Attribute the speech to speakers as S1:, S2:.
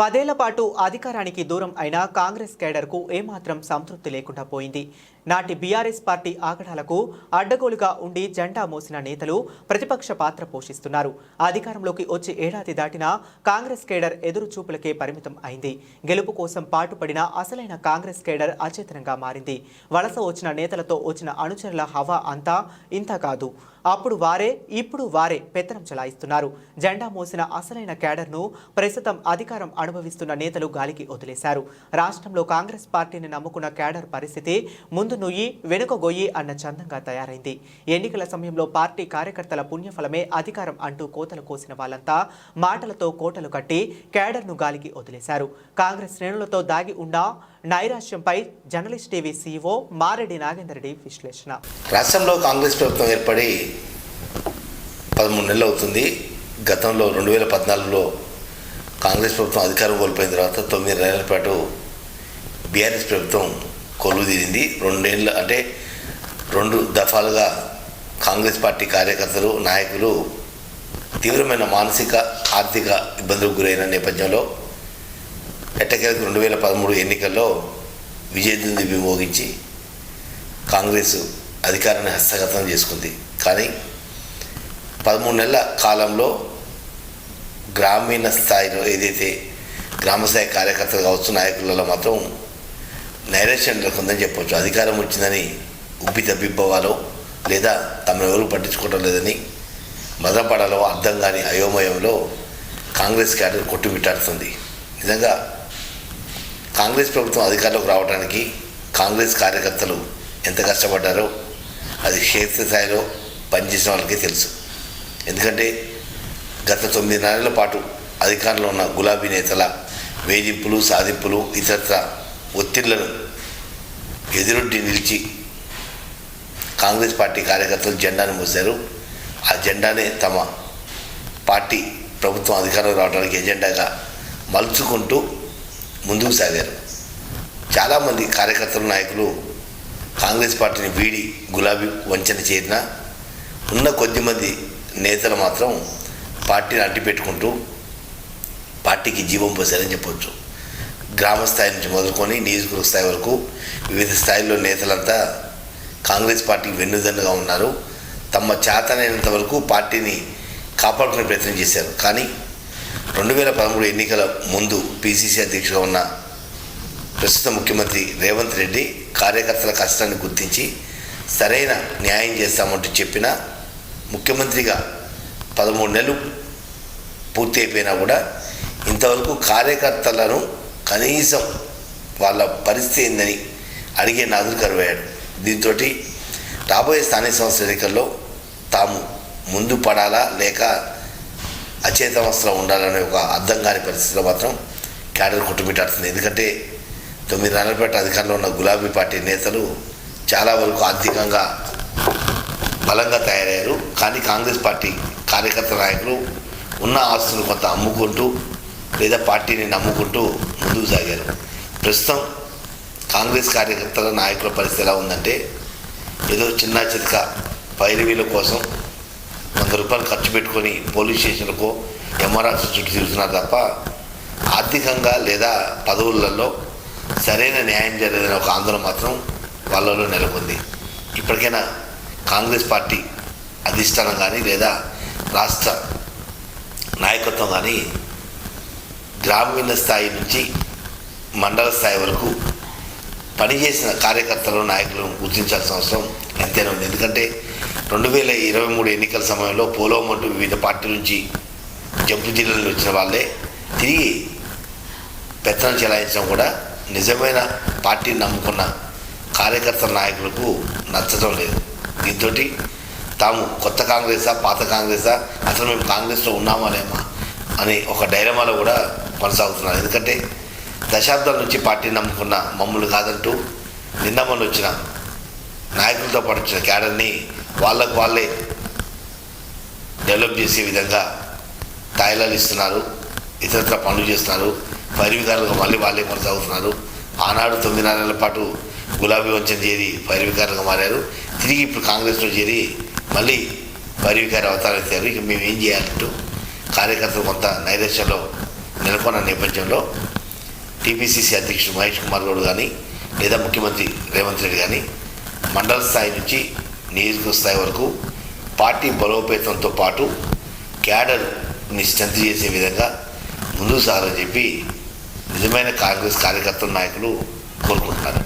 S1: పదేళ్ళ పాటు అధికారానికి దూరం అయిన కాంగ్రెస్ కేడర్కు ఏమాత్రం సంతృప్తి లేకుండా పోయింది. నాటి బీఆర్ఎస్ పార్టీ ఆగడాలకు అడ్డగోలుగా ఉండి జెండా మోసిన నేతలు ప్రతిపక్ష పాత్ర పోషిస్తున్నారు. అధికారంలోకి వచ్చి ఏడాది దాటినా కాంగ్రెస్ కేడర్ ఎదురు చూపులకే పరిమితం అయింది. గెలుపు కోసం పాటుపడిన అసలైన కాంగ్రెస్ కేడర్ అచేతనంగా మారింది. వలస వచ్చిన నేతలతో వచ్చిన అనుచరుల హవా అంతా ఇంత కాదు. అప్పుడు వారే ఇప్పుడు వారే పెత్తనం చెలాయిస్తున్నారు. జెండా మోసిన అసలైన కేడర్ను ప్రస్తుతం అధికారం అనుభవిస్తున్న నేతలు గాలికి వదిలేశారు. రాష్ట్రంలో కాంగ్రెస్ పార్టీని నమ్ముకున్న కేడర్ పరిస్థితి ముందు నుయ్యి వెనుక గొయ్యి అన్న చందంగా తయారైంది. ఎన్నికల సమయంలో పార్టీ కార్యకర్తల పుణ్యఫలమే అధికారం అంటూ కోతలు కోసిన వాళ్ళంతా మాటలతో కోటలు కట్టి కేడర్ను గాలికి వదిలేశారు. కాంగ్రెస్ శ్రేణులతో దాగి ఉన్న నైరాశ్యంపై journalist TV C O Mareddy Nagender Reddy విశ్లేషణ.
S2: రాష్ట్రంలో కాంగ్రెస్ ప్రభుత్వం ఏర్పడి పదమూడు నెలలు అవుతుంది. గతంలో రెండు వేల పద్నాలుగులో కాంగ్రెస్ ప్రభుత్వం అధికారం కోల్పోయిన తర్వాత తొమ్మిది నెలల పాటు బీఆర్ఎస్ ప్రభుత్వం కొలువు తీరింది. రెండేళ్ళు అంటే రెండు దఫాలుగా కాంగ్రెస్ పార్టీ కార్యకర్తలు నాయకులు తీవ్రమైన మానసిక ఆర్థిక ఇబ్బందులకు గురైన నేపథ్యంలో ఎట్టకేలకు రెండు వేల పదమూడు ఎన్నికల్లో విజయదుంది విమోగించి కాంగ్రెస్ అధికారాన్ని హస్తగతం చేసుకుంది. కానీ పదమూడు నెలల కాలంలో గ్రామీణ స్థాయిలో ఏదైతే గ్రామ స్థాయి కార్యకర్తలు కావచ్చు నాయకులలో మాత్రం నైరేషన్ ఉందని చెప్పవచ్చు అధికారం వచ్చిందని ఉబ్బి తబ్బిబ్బవాలో లేదా తమను ఎవరు పట్టించుకోవడం లేదని మదపడలో అర్థం కాని అయోమయంలో కాంగ్రెస్ క్యాడర్ కొట్టుమిట్టాడుతుంది. నిజంగా కాంగ్రెస్ ప్రభుత్వం అధికారంలోకి రావడానికి కాంగ్రెస్ కార్యకర్తలు ఎంత కష్టపడ్డారో అది క్షేత్రస్థాయిలో పనిచేసిన వాళ్ళకే తెలుసు. ఎందుకంటే గత తొమ్మిది నెలల పాటు అధికారంలో ఉన్న గులాబీ నేతల వేధింపులు సాధింపులు ఇతరత్ర ఒత్తిళ్ళను ఎదురొడ్డి నిలిచి కాంగ్రెస్ పార్టీ కార్యకర్తలు జెండాను మోశారు. ఆ జెండానే తమ పార్టీ ప్రభుత్వం అధికారం రావడానికి ఎజెండాగా మలుచుకుంటూ ముందుకు సాగారు. చాలామంది కార్యకర్తలు నాయకులు కాంగ్రెస్ పార్టీని వీడి గులాబీ వంచన చేరిన ఉన్న కొద్దిమంది నేతలు మాత్రం పార్టీని అడ్డుపెట్టుకుంటూ పార్టీకి జీవం పోసారని చెప్పొచ్చు. గ్రామ స్థాయి నుంచి మొదలుకొని నియోజకవర్గ స్థాయి వరకు వివిధ స్థాయిల్లో నేతలంతా కాంగ్రెస్ పార్టీకి వెన్నుదన్నుగా ఉన్నారు. తమ చేతనైనంత వరకు పార్టీని కాపాడుకునే ప్రయత్నం చేశారు. కానీ రెండు వేల పదమూడు ఎన్నికల ముందు పిసిసి అధ్యక్షుగా ఉన్న ప్రస్తుత ముఖ్యమంత్రి రేవంత్ రెడ్డి కార్యకర్తల కష్టాన్ని గుర్తించి సరైన న్యాయం చేస్తామంటూ చెప్పిన ముఖ్యమంత్రిగా పదమూడు నెలలు పూర్తి అయిపోయినా కూడా ఇంతవరకు కార్యకర్తలను కనీసం వాళ్ళ పరిస్థితి ఏందని అడిగే నాదులు కరువయ్యాడు. దీంతో రాబోయే స్థానిక సంస్థల ఎన్నికల్లో తాము ముందు పడాలా లేక అచేతవస్థలో ఉండాలనే ఒక అర్థం కాని పరిస్థితిలో మాత్రం క్యాడర్ కొట్టుమిట్టాడుతుంది. ఎందుకంటే తొమ్మిది నెలల అధికారంలో ఉన్న గులాబీ పార్టీ నేతలు చాలా వరకు ఆర్థికంగా బలంగా తయారయ్యారు. కానీ కాంగ్రెస్ పార్టీ కార్యకర్త నాయకులు ఉన్న ఆస్తులు కొంత అమ్ముకుంటూ లేదా పార్టీని నమ్ముకుంటూ ముందుకు సాగారు. ప్రస్తుతం కాంగ్రెస్ కార్యకర్తల నాయకుల పరిస్థితి ఎలా ఉందంటే ఏదో చిన్న చితక పైరవీల కోసం వంద రూపాయలు ఖర్చు పెట్టుకొని పోలీస్ స్టేషన్లకు ఎంఆర్ఆర్స్ చుట్టూ తిరుగుతున్నారు తప్ప ఆర్థికంగా లేదా పదవులలో సరైన న్యాయం జరగదని ఒక ఆందోళన మాత్రం వాళ్ళలో నెలకొంది. ఇప్పటికైనా కాంగ్రెస్ పార్టీ అధిష్టానం కానీ లేదా రాష్ట్ర నాయకత్వం కానీ గ్రామీణ స్థాయి నుంచి మండల స్థాయి వరకు పనిచేసిన కార్యకర్తలు నాయకులను గుర్తించాల్సిన అవసరం ఎంతైనా ఉంది. ఎందుకంటే రెండు వేల ఇరవై మూడు ఎన్నికల సమయంలో పోలోం అంటూ వివిధ పార్టీల నుంచి జంపు జిల్లాల వచ్చిన వాళ్ళే తిరిగి పెత్తనం చెలాయించడం కూడా నిజమైన పార్టీని నమ్ముకున్న కార్యకర్తల నాయకులకు నచ్చడం లేదు. దీంతో తాము కొత్త కాంగ్రెసా పాత కాంగ్రెసా? అసలు మేము కాంగ్రెస్లో ఉన్నామా లేమా అని ఒక డైలమాలో కూడా కొనసాగుతున్నారు. ఎందుకంటే దశాబ్దాల నుంచి పార్టీని నమ్ముకున్న మమ్మల్ని కాదంటూ నిన్న మొన్న వచ్చిన నాయకులతో పాటు వచ్చిన క్యాడర్ని వాళ్ళకు వాళ్ళే డెవలప్ చేసే విధంగా తాయిలాలు ఇస్తున్నారు ఇతరత్ర పనులు చేస్తున్నారు పైరవికారులుగా మళ్ళీ వాళ్ళే కొనసాగుతున్నారు. ఆనాడు తొమ్మిది నెలల పాటు గులాబీ వంచన చేరి పైరవికారులుగా మారారు. తిరిగి ఇప్పుడు కాంగ్రెస్లో చేరి మళ్ళీ పైరవికారి అవతారం ఎత్తారు ఇక మేము ఏం చేయాలంటూ కార్యకర్తలు కొంత నైరాశ్యంలో నెలకొన్న నేపథ్యంలో టీపీసీసీ అధ్యక్షుడు మహేష్ కుమార్ గౌడ్ కానీ లేదా ముఖ్యమంత్రి రేవంత్ రెడ్డి కానీ మండల స్థాయి నుంచి నియోజకవర్గ స్థాయి వరకు పార్టీ బలోపేతంతో పాటు క్యాడర్ని స్ట్రెంత్ చేసే విధంగా ముందుకు సాగాలని చెప్పి నిజమైన కాంగ్రెస్ కార్యకర్తల నాయకులు కోరుకుంటున్నారు.